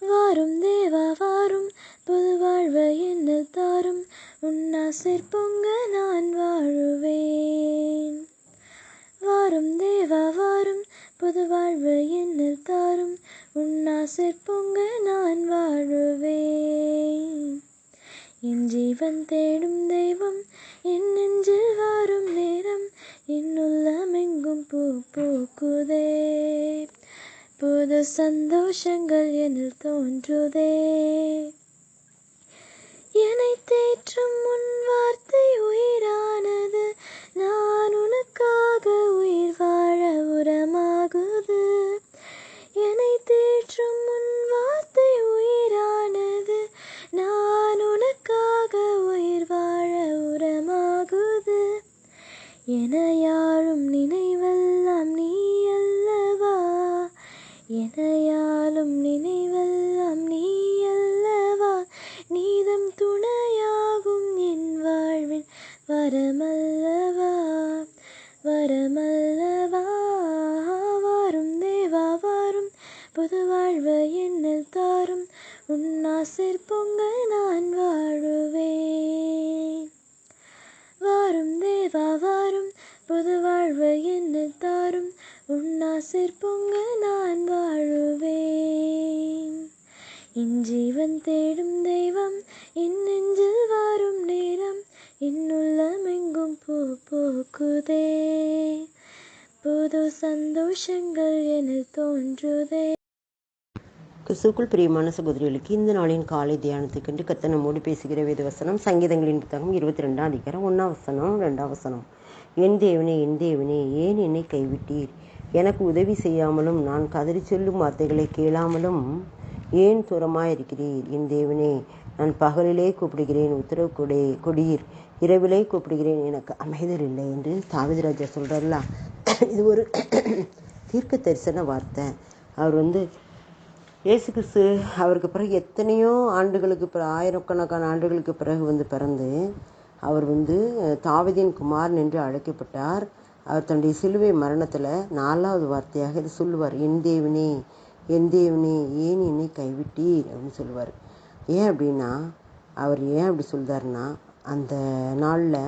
வாரும் தேவா வாரும். புது வாழ்வு என்ன தாரும். உன்னாசிர் பொங்க நான் வாழுவேன். வாரும் தேவா வாரும். புது வாழ்வு என்ன தாரும். உன்னாசிர் பொங்க நான் வாழுவேன். என் ஜீவன் தேடும் தெய்வம் என் சந்தோஷங்கள் எனில் தோன்றுதே. உன்னாசிற் பொங்க நான் வாழுவேன். வாரும் தேவா வாரும். புது வாழ்வு என்ன தாரும். உன்னாசிர் பொங்க நான் வாழுவேன். என் ஜீவன் தேடும் தெய்வம் என் நெஞ்சில் வாரும் நேரம். என்னுள்ளம் எங்கும் பூ போக்குதே. புது சந்தோஷங்கள் என தோன்றுதே. கிறிஸ்துக்குள் பிரியமான சகோதரிகளுக்கு இந்த நாளின் காலை தியானத்துக்கென்று கத்த நம்மோடு பேசுகிற வேத வசனம் சங்கீதங்களின் புத்தகம் இருபத்தி ரெண்டாம் அதிகாரம் ஒன்றாம் வசனம் ரெண்டாம் வசனம். என் தேவனே என் தேவனே ஏன் என்னை கைவிட்டீர்? எனக்கு உதவி செய்யாமலும் நான் கதறி சொல்லும் வார்த்தைகளை கேளாமலும் ஏன் தூரமாயிருக்கிறீர்? என் தேவனே நான் பகலிலே கூப்பிடுகிறேன் உத்தரவு கொடே கொடீர். இரவிலே கூப்பிடுகிறேன் எனக்கு அமைதல் இல்லை என்று தாவிதராஜா சொல்கிறார்ல இது ஒரு தீர்க்க தரிசன வார்த்தை. அவர் வந்து இயேசு கிறிஸ்து அவருக்கு பிறகு எத்தனையோ ஆண்டுகளுக்கு பிறகு ஆயிரக்கணக்கான ஆண்டுகளுக்கு பிறகு வந்து பிறந்து அவர் வந்து தாவதியின் குமாரன் என்று அழைக்கப்பட்டார். அவர் தன்னுடைய சிலுவை மரணத்தில் நாலாவது வார்த்தையாக இது சொல்லுவார். என் தேவனே என் தேவனே ஏன் என்னை கைவிட்டீர்? அப்படின்னு சொல்லுவார். ஏன் அப்படின்னா அவர் ஏன் அப்படி சொல்கிறாருன்னா அந்த நாளில்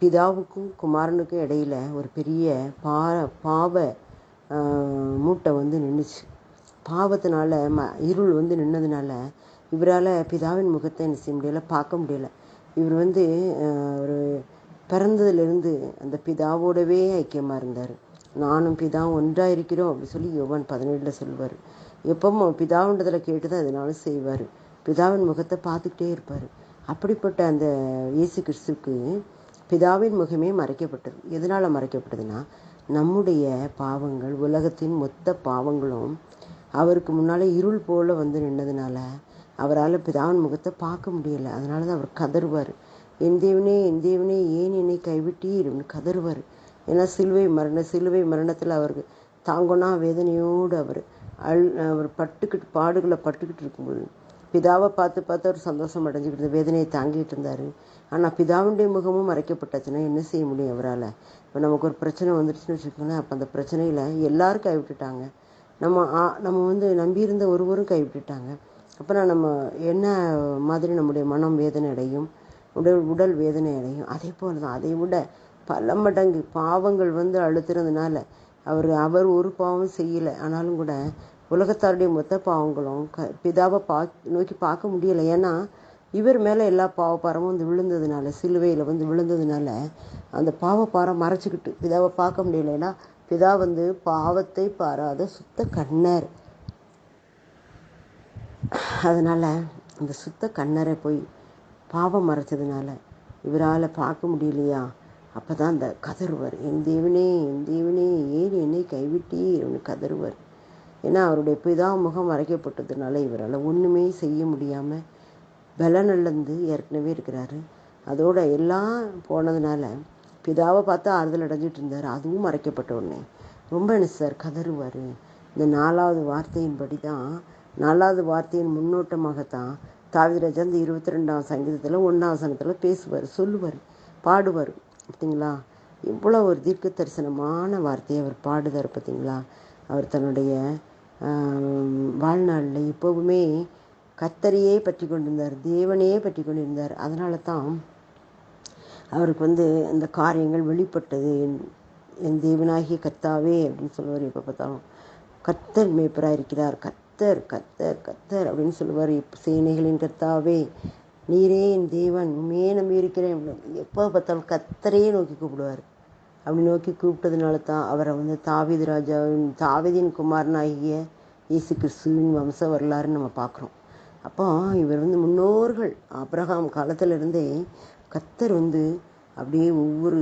பிதாவுக்கும் குமாரனுக்கும் இடையில ஒரு பெரிய பா பாவ மூட்டை வந்து நின்றுச்சு பாவத்தினால ம இருள் வந்து நின்னதுனால இவரால் பிதாவின் முகத்தை என்ன செய்ய முடியல பார்க்க முடியல. இவர் வந்து ஒரு பிறந்ததுலேருந்து அந்த பிதாவோடவே ஐக்கியமாக இருந்தார். நானும் பிதாவும் ஒன்றாக இருக்கிறோம் அப்படின்னு சொல்லி யோவான் பதினேழில் சொல்லுவார். எப்பவும் பிதாவுன்றதில் கேட்டு தான் அதனால செய்வார். பிதாவின் முகத்தை பார்த்துக்கிட்டே இருப்பார். அப்படிப்பட்ட அந்த இயேசு கிறிஸ்துக்கு பிதாவின் முகமே மறைக்கப்பட்டது. எதனால் மறைக்கப்பட்டதுன்னா நம்முடைய பாவங்கள் உலகத்தின் மொத்த பாவங்களும் அவருக்கு முன்னால் இருள் போல் வந்து நின்னதுனால அவரால் பிதாவின் முகத்தை பார்க்க முடியலை. அதனால தான் அவர் கதறுவார். என் தேவனே என் தேவனே ஏன் என்னை கைவிட்டீர்? கதறுவார். ஏன்னா சிலுவை மரண சிலுவை மரணத்தில் அவருக்கு தாங்கொன்னா வேதனையோடு அவர் அல் அவர் பட்டுக்கிட்டு பாடுகளை பட்டுக்கிட்டு இருக்கும்போது பிதாவை பார்த்து பார்த்து அவர் சந்தோஷம் அடைஞ்சிக்கிட்டு வேதனையை தாங்கிட்டு இருந்தார். ஆனால் பிதாவுடைய முகமும் மறைக்கப்பட்டாச்சுன்னா என்ன செய்ய முடியும் அவரால்? இப்போ நமக்கு ஒரு பிரச்சனை வந்துடுச்சுன்னு வச்சுக்கோங்களேன். அப்போ அந்த பிரச்சனையில் எல்லாரும் கைவிட்டுட்டாங்க. நம்ம நம்ம வந்து நம்பியிருந்த ஒருவரும் கைவிட்டுட்டாங்க. அப்புறம் நம்ம என்ன மாதிரி நம்முடைய மனம் வேதனை அடையும்? உடல் உடல் வேதனை அடையும். அதே போல் தான் அதை விட பல மடங்கு பாவங்கள் வந்து அழுத்துறதுனால அவர் அவர் ஒரு பாவம் செய்யலை. ஆனாலும் கூட உலகத்தாருடைய மொத்த பாவங்களும் க பிதாவை பா நோக்கி பார்க்க முடியலை. ஏன்னா இவர் மேலே எல்லா பாவப்பாரமும் வந்து விழுந்ததுனால சிலுவையில் வந்து விழுந்ததுனால அந்த பாவப்பாரம் மறைச்சிக்கிட்டு பிதாவை பார்க்க முடியலைன்னா பிதா வந்து பாவத்தை பாராத சுத்த கண்ணர். அதனால் அந்த சுத்த கண்ணரை போய் பாவம் மறைச்சதுனால இவரால் பார்க்க முடியலையா? அப்போ தான் அந்த கதறுவர் என் தேவனே என் தேவனே ஏன் என்னை கைவிட்டீர்? ஒன்று கதறுவர். ஏன்னா அவருடைய பிதா முகம் மறைக்கப்பட்டதுனால இவரால் ஒன்றுமே செய்ய முடியாமல் பலனிழந்து ஏற்கனவே இருக்கிறாரு. அதோட எல்லாம் போனதுனால பிதாவை பார்த்து ஆறுதல் அடைஞ்சிட்டு இருந்தார் அதுவும் மறைக்கப்பட்ட உடனே. ரொம்ப என்ன சார் கதறுவார்? இந்த நாலாவது வார்த்தையின்படி தான் நாலாவது வார்த்தையின் முன்னோட்டமாகத்தான் தாவிரஜா இந்த இருபத்தி ரெண்டாம் சங்கீதத்தில் ஒன்றாம் சங்கத்தில் பேசுவார் சொல்லுவார் பாடுவார். பார்த்தீங்களா இவ்வளோ ஒரு தீர்க்க தரிசனமான வார்த்தையை அவர் பாடுதார் பார்த்தீங்களா அவர் தன்னுடைய வாழ்நாளில் எப்போவுமே கத்தரையே பற்றி கொண்டிருந்தார் தேவனையே பற்றி கொண்டிருந்தார். அதனால தான் அவருக்கு வந்து இந்த காரியங்கள் வெளிப்பட்டது. என் என் தேவனாகிய கர்த்தாவே அப்படின்னு சொல்லுவார் எப்போ பார்த்தாலும். கர்த்தர் மேய்ப்பராக இருக்கிறார். கர்த்தர் கர்த்தர் கர்த்தர் அப்படின்னு சொல்லுவார் சேனைகளின் கர்த்தாவே. நீரே என் தேவன் உண்மையே நம்பி இருக்கிறேன் எப்போ பார்த்தாலும் கர்த்தரையே நோக்கி கூப்பிடுவார். அப்படி நோக்கி கூப்பிட்டதுனால தான் அவரை வந்து தாவீது ராஜாவின் தாவீதின் குமாரனாகிய இயேசு கிறிஸ்துவின் வம்ச வரலாறுன்னு நம்ம பார்க்குறோம். அப்போ இவர் வந்து முன்னோர்கள். அப்ரஹாம் காலத்திலிருந்தே கத்தர் வந்து அப்படியே ஒவ்வொரு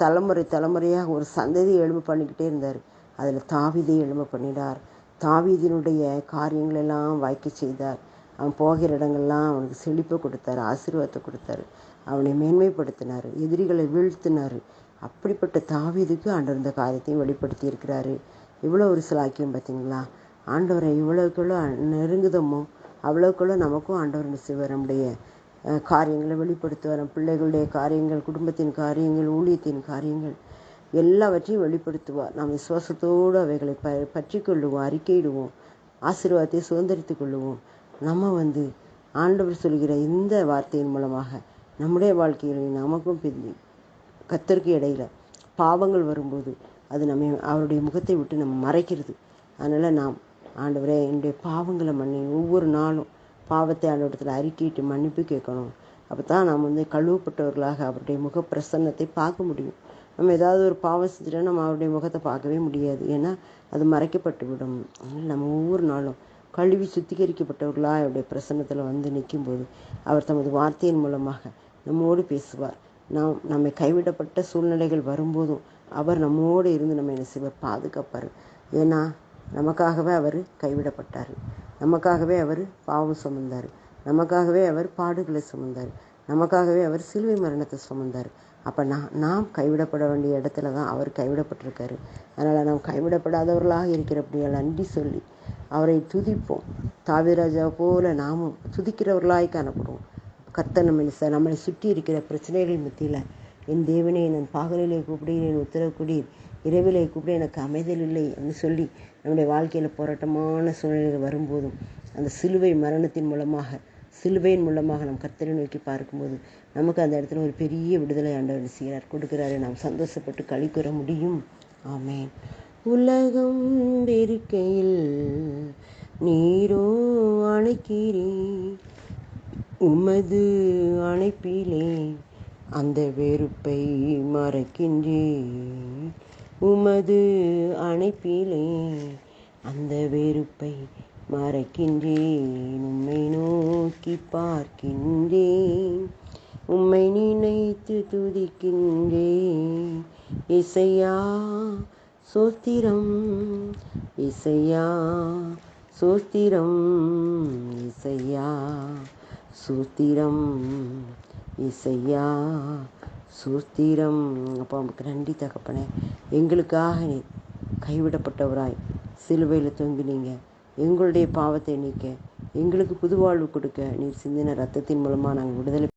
தலைமுறை தலைமுறையாக ஒரு சந்ததியை எழும்ப பண்ணிக்கிட்டே இருந்தார். அதில் தாவிதை எழும்ப பண்ணினார். தாவிதினுடைய காரியங்களெல்லாம் வாய்க்க செய்தார். அவன் போகிற இடங்கள்லாம் அவனுக்கு செழிப்பை கொடுத்தாரு ஆசீர்வாதத்தை கொடுத்தாரு. அவனை மேன்மைப்படுத்தினார் எதிரிகளை வீழ்த்தினார். அப்படிப்பட்ட தாவிதுக்கு ஆண்டவர் இந்த காரியத்தையும் வெளிப்படுத்தி இருக்கிறாரு. இவ்வளோ ஒரு சிலாக்கியம் பார்த்தீங்களா ஆண்டவரை இவ்வளோக்குள்ள நெருங்குதமோ அவ்வளோக்குள்ள நமக்கும் ஆண்டவர் என்ன நம்முடைய காரியங்களை வெளிப்படுத்துவார். பிள்ளைகளுடைய காரியங்கள் குடும்பத்தின் காரியங்கள் ஊழியத்தின் காரியங்கள் எல்லாவற்றையும் வெளிப்படுத்துவார். நாம் விசுவாசத்தோடு அவைகளை ப பற்றி கொள்ளுவோம் அறிக்கையிடுவோம் ஆசீர்வாதத்தை சுதந்திரித்துக் கொள்ளுவோம். நம்ம வந்து ஆண்டவர் சொல்கிற இந்த வார்த்தையின் மூலமாக நம்முடைய வாழ்க்கையில் நமக்கும் பிந்தி கத்தருக்கு இடையில பாவங்கள் வரும்போது அது நம்ம அவருடைய முகத்தை விட்டு நம்ம மறைக்கிறது. அதனால் நாம் ஆண்டவரே என்னுடைய பாவங்களை மன்னி ஒவ்வொரு நாளும் பாவத்தை ஆண்டவரத்தில் அறிக்கையிட்டு மன்னிப்பு கேட்கணும். அப்போ தான் நாம் வந்து கழுவப்பட்டவர்களாக அவருடைய முக பிரசன்னத்தை பார்க்க முடியும். நம்ம ஏதாவது ஒரு பாவம் செஞ்சுட்டா நம்ம அவருடைய முகத்தை பார்க்கவே முடியாது. ஏன்னா அது மறைக்கப்பட்டு விடும் நம்ம ஒவ்வொரு நாளும் கழுவி சுத்திகரிக்கப்பட்டவர்களாக அவருடைய பிரசன்னத்தில் வந்து நிற்கும்போது அவர் தமது வார்த்தையின் மூலமாக நம்மோடு பேசுவார். நாம் நம்மை கைவிடப்பட்ட சூழ்நிலைகள் வரும்போதும் அவர் நம்மோடு இருந்து நம்ம என்ன செய்வார்? பாதுகாப்பார். ஏன்னா நமக்காகவே அவர் கைவிடப்பட்டார். நமக்காகவே அவர் பாவம் சுமந்தார். நமக்காகவே அவர் பாடுகளை சுமந்தார். நமக்காகவே அவர் சிலுவை மரணத்தை சுமந்தார். அப்போ நான் நாம் கைவிடப்பட வேண்டிய இடத்துல தான் அவர் கைவிடப்பட்டிருக்காரு. அதனால் நாம் கைவிடப்படாதவர்களாக இருக்கிறபடியால் நன்றி சொல்லி அவரை துதிப்போம். தாவிராஜா போல நாமும் துதிக்கிறவர்களாய் காணப்படுவோம். கர்த்தர் நம்மை ச- நம்மளை சுற்றி இருக்கிற பிரச்சனைகள் மத்தியில் என் தேவனே நான் பாகலிலே கூப்பிடுகிறேன் உத்தரவுக்குடீர் இரவிலே கூப்பிட எனக்கு அமைதல் இல்லை அப்படின்னு சொல்லி நம்முடைய வாழ்க்கையில் போராட்டமான சூழ்நிலைகள் வரும்போதும் அந்த சிலுவை மரணத்தின் மூலமாக சிலுவையின் மூலமாக நம் கர்த்தரை நோக்கி பார்க்கும்போது நமக்கு அந்த இடத்துல ஒரு பெரிய விடுதலை ஆண்டவர் செய்கிறார். கொடுக்கிறாரு நாம் சந்தோஷப்பட்டு களி கூற முடியும். ஆமேன். உலகம் வெறுக்கையில் நீரோ அணைக்கிறே உமது அணைப்பிலே அந்த வெறுப்பை மறக்கின்றேன் உமது அணைப்பிலே அந்த வெறுப்பை மறைக்கின்றேன். உம்மை நோக்கி பார்க்கின்றேன். உம்மை நினைத்து துதிக்கின்றேன். இசையா சோத்திரம். இசையா சோத்திரம். இசையா சூத்திரம். இசையா சூத்திரம் அப்பா நமக்கு நன்றி தகப்பனே. எங்களுக்காக நீ கைவிடப்பட்டவராய் சிலுவையில் தொங்கினீங்க. எங்களுடைய பாவத்தை நீக்க எங்களுக்கு புது வாழ்வு கொடுக்க நீர் சிந்தின ரத்தத்தின் மூலமாக நாங்கள் விடுதலை